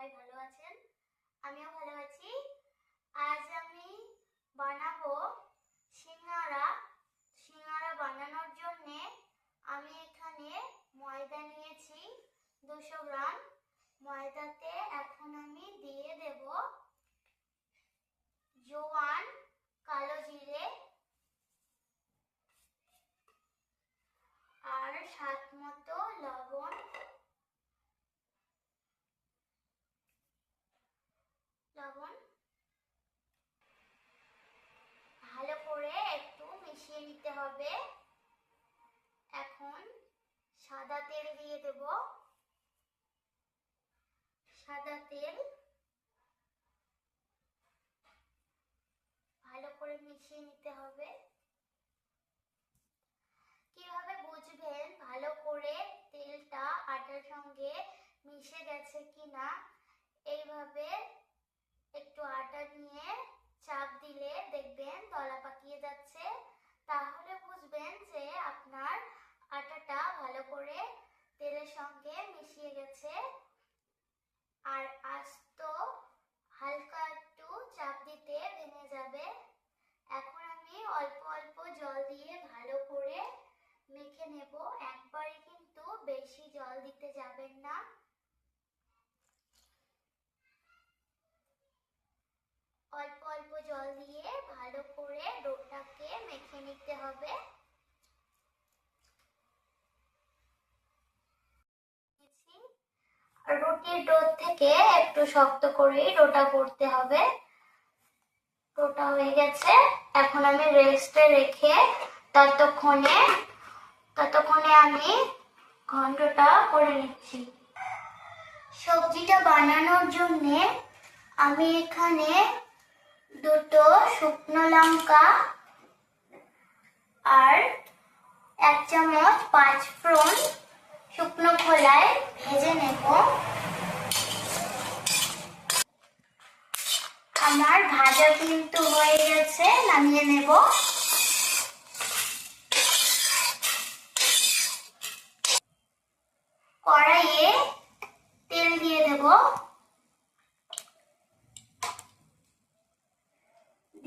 সবাই ভালো আছেন? আমিও ভালো আছি। আজ আমি বানাবো সিঙ্গারা। সিঙ্গারা বানানোর জন্যে আমি এখানে ময়দা নিয়েছি, দুশো গ্রাম। ময়দাতে এখন আমি দিয়ে দেব জোয়ান কালো জিরে আর স্বাদ মতো লবণ লবণ ভালো করে একটু মিশিয়ে নিতে হবে এখন সাদা তেল দিয়ে দেব। সাদা তেল। ভালো করে মিশিয়ে নিতে হবে। কীভাবে বুঝবেন? ভালো করে তেলটা আটার সঙ্গে মিশে গেছে কিনা এইভাবে একটু আটা নিয়ে চাপ দিলে দেখবেন দলা পাকিয়ে যাচ্ছে তাহলে বুঝবেন যে আপনার আটাটা ভালো করে তেলের সঙ্গে মিশিয়ে গেছে আর আস্ত হালকা একটু চাপ দিতে ভেঙে যাবে এখন আমি অল্প অল্প জল দিয়ে ভালো করে মেখে নেব একবারে কিন্তু বেশি জল দিতে যাবেন না অল্প জল দিয়ে ভালো করে ডোটাকে মেখে নিতে হবে। রুটির ডো থেকে একটু শক্ত করেই ডোটা করতে হবে। ডোটা হয়ে গেছে। এখন আমি রেস্টে রেখে ততক্ষণে ততক্ষণে আমি ঘন্টটা করে নিচ্ছি। সবজিটা বানানোর জন্যে আমি এখানে দুটো শুকনো লঙ্কা আর এক চামচ পাঁচ ফোড়ন শুকনো খোলায় ভেজে নেব। আমার ভাজা কিন্তু হয়ে গেছে, নামিয়ে নেব কড়াইয়ে তেল দিয়ে দেব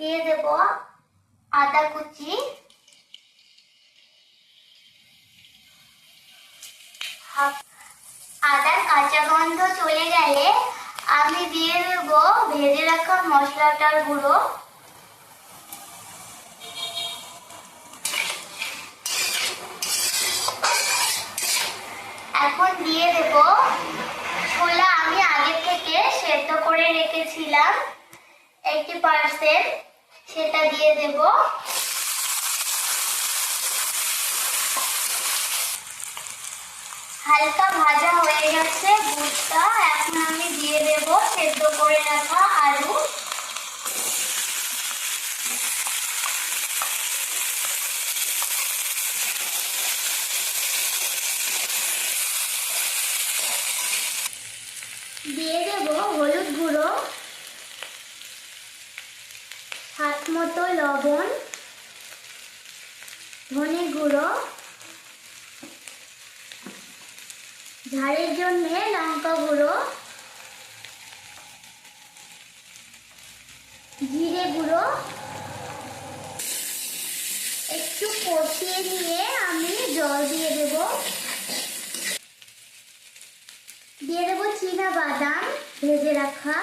দিয়ে দেব আদা কুচি। আদার কাঁচা গন্ধ চলে গেলে আমি দিয়ে দেব ভেজে রাখা মশলাটার গুঁড়ো। এখন দিয়ে দেব ছোলা আমি আগে থেকে সেদ্ধ করে রেখেছিলাম। Eighty percent. সেটা দিয়ে দেব। হালকা ভাজা হয়ে গেছে বুটটা এখন আমি দিয়ে দেব সেদ্ধ করে রাখা আলু। দিয়ে দেব হলুদ গুঁড়ো। মতো লবণ, ধনে গুঁড়ো ঝাড়ের জন্য লঙ্কা গুঁড়ো, জিরে গুঁড়ো। একটু কষিয়ে নিয়ে আমি জল দিয়ে দেব। দিয়ে দেবো চীনা বাদাম ভেজে রাখা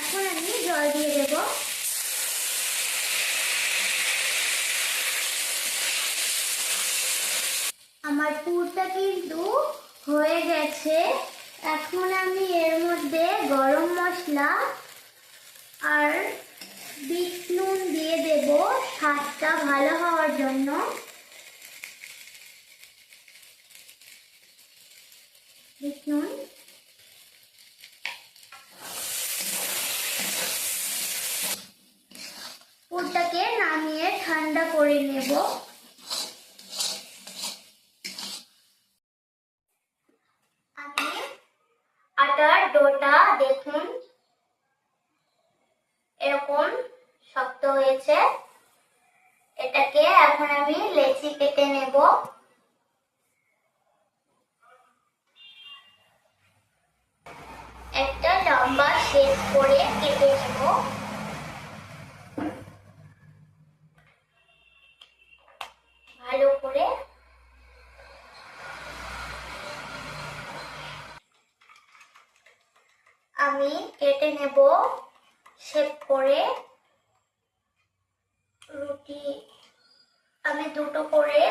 এখন আমি জল দিয়ে দেব আমার পুরটা কিন্তু হয়ে গেছে। এখন আমি এর মধ্যে গরম মশলা আর বিট নুন দিয়ে দেব। স্বাদটা ভালো হওয়ার জন্য। বিট নুন। পুরটাকে নামিয়ে ঠান্ডা করে নেব আমি আটার ডোটা দেখুন। এরকম শক্ত হয়েছে। এটাকে এখন আমি লেচি কেটে নেব লম্বা শেপ করে কেটে নেব ভালো করে আমি কেটে নেব। করে রুটি আমি দুটো করে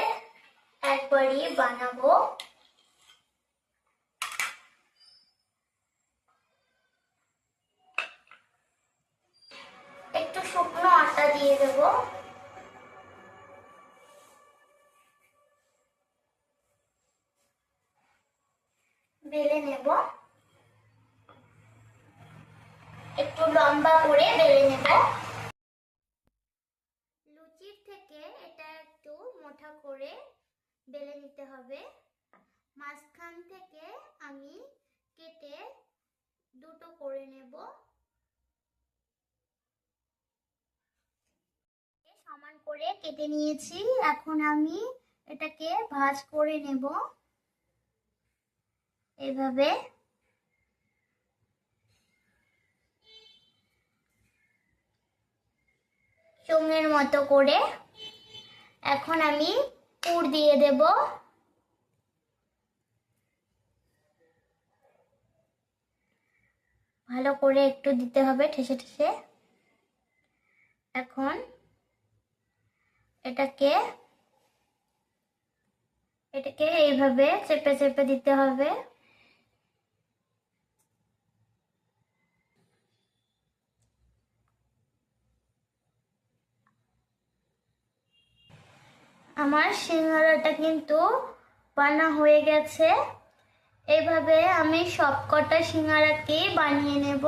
একবারই বানাবো। একটু শুকনো আটা দিয়ে দেব। বেলে নেব। একটু লম্বা করে বেলে নেব। লুচির থেকে এটা একটু মোটা করে বেলে নিতে হবে। মাঝখান থেকে আমি কেটে দুটো করে নেব। সমান করে কেটে নিয়েছি। এখন আমি এটাকে ভাঁজ করে নেব। এভাবে চুঙের মতো করে। এখন আমি পুর দিয়ে দেব। ভালো করে একটু দিতে হবে ঠেসে ঠেসে। এখন এটাকে এটাকে এইভাবে চেপে চেপে দিতে হবে। আমার সিঙ্গারাটা কিন্তু বানা হয়ে গেছে। এইভাবে আমি সবকটা সিঙ্গারাকে বানিয়ে নেব।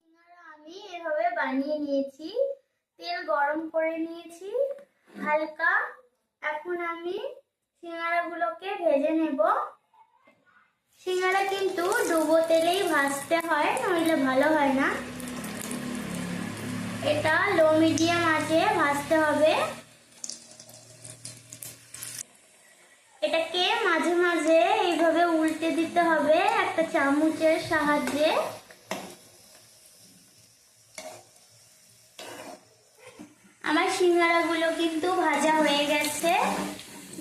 সিঙ্গারা আমি এভাবে বানিয়ে নিয়েছি। তেল গরম করে নিয়েছি, হালকা। এখন আমি সিঙ্গারাগুলোকে ভেজে নেব। সিঙ্গারা কিন্তু ডুবো তেলেই ভাজতে হয়, নইলে ভালো হয় না। এটা লো মিডিয়াম আঁচে ভাজতে হবে। এটাকে মাঝে মাঝে এইভাবে উল্টে দিতে হবে একটা চামচের সাহায্যে। আমার সিঙ্গারাগুলো কিন্তু ভাজা হয়ে গেছে।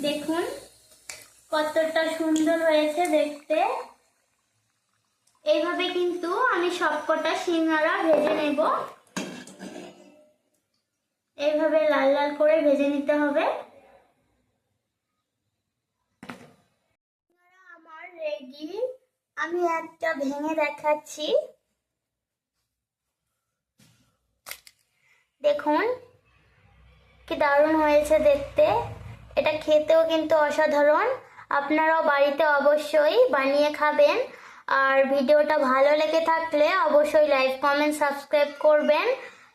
দেখুন, কতটা সুন্দর হয়েছে দেখতে। এইভাবে কিন্তু আমি সবকটা সিঙ্গারা ভেজে নেব। এইভাবে লাল লাল করে ভেজে নিতে হবে সিঙ্গারা আমার রেডি আমি একটা ভেঙে দেখাচ্ছি। দেখুন, কি দারুণ হয়েছে দেখতে। এটা খেতেও কিন্তু অসাধারণ। আপনারাও বাড়িতে অবশ্যই বানিয়ে খাবেন। আর ভিডিওটা ভালো লেগে থাকলে অবশ্যই লাইক, কমেন্ট, সাবস্ক্রাইব করবেন।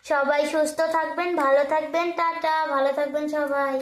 সবাই সুস্থ থাকবেন, ভালো থাকবেন, টাটা। ভালো থাকবেন সবাই।